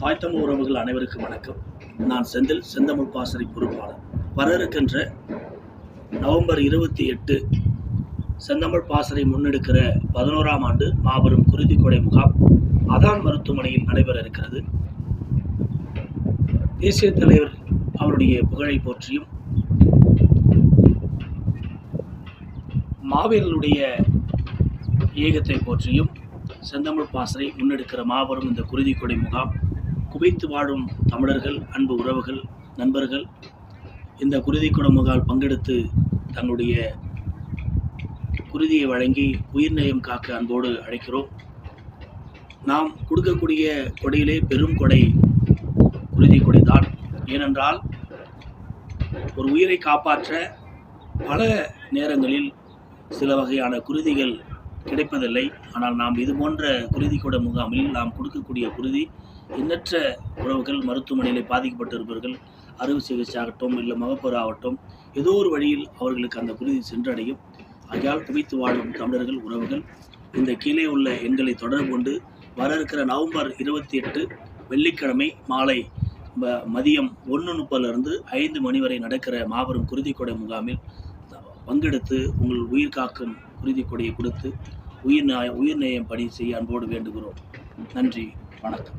தாய்த்தமிழ் உறவுகள் அனைவருக்கும் வணக்கம். நான் செந்தில் செந்தமிழ் பாசறை பொறுப்பாளர். வர இருக்கின்ற நவம்பர் இருபத்தி எட்டு செந்தமிழ் பாசறை முன்னெடுக்கிற பதினோராம் ஆண்டு மாபெரும் குருதிக்கொடை முகாம் அதான் மருத்துவமனையில் நடைபெற இருக்கிறது. தேசிய தலைவர் அவருடைய புகழை போற்றியும் மாவீரர்களுடைய இயக்கத்தை போற்றியும் செந்தமிழ் பாசறை முன்னெடுக்கிற மாபெரும் இந்த குருதிக்கொடை முகாம் குவைத்து வாழும் தமிழர்கள் அன்பு உறவுகள் நண்பர்கள் இந்த குருதி முகால் பங்கெடுத்து தங்களுடைய குருதியை வழங்கி உயிர்நயம் காக்க அன்போடு அழைக்கிறோம். நாம் கொடுக்கக்கூடிய கொடையிலே பெரும் கொடை குருதி கொடைதான் ஏனென்றால் ஒரு உயிரை காப்பாற்ற பல நேரங்களில் சில வகையான குருதிகள் கிடைப்பதில்லை. ஆனால் நாம் இது போன்ற குருதி கூட முகாமில் நாம் கொடுக்கக்கூடிய குருதி எண்ணற்ற உறவுகள் மருத்துவமனையில் பாதிக்கப்பட்டிருப்பவர்கள் அறுவை சிகிச்சை ஆகட்டும் இல்லை மகப்பேறு ஆகட்டும் ஏதோ ஒரு வழியில் அவர்களுக்கு அந்த குருதி சென்றடையும். ஆகையால் குவித்து வாழும் தமிழர்கள் உறவுகள் இந்த கீழே உள்ள எண்களை தொடர்பு கொண்டு வர இருக்கிற நவம்பர் இருபத்தி எட்டு வெள்ளிக்கிழமை மாலை மதியம் ஒன்று முப்பதுலேருந்து ஐந்து மணி வரை நடக்கிற மாபெரும் குருதிக்கொடை முகாமில் பங்கெடுத்து உங்கள் உயிர் காக்கும் கொடியை கொடுத்து உயிர் நாய உயிர் நேயம் பணி செய்ய அன்போடு வேண்டுகிறோம். நன்றி. வணக்கம்.